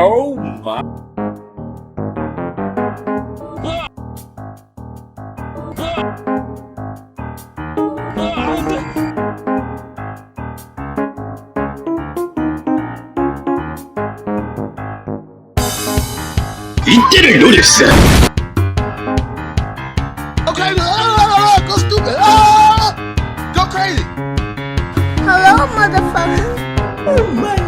Oh my. Okay, ah, go stupid. Ah, go crazy. Hello, motherfucker. Oh my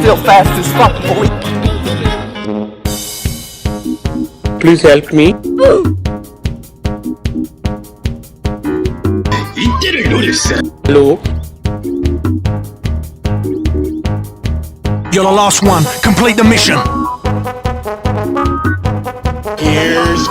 Still fast as fuck, boy. Please help me. Hello. You're the last one. Complete the mission. Here's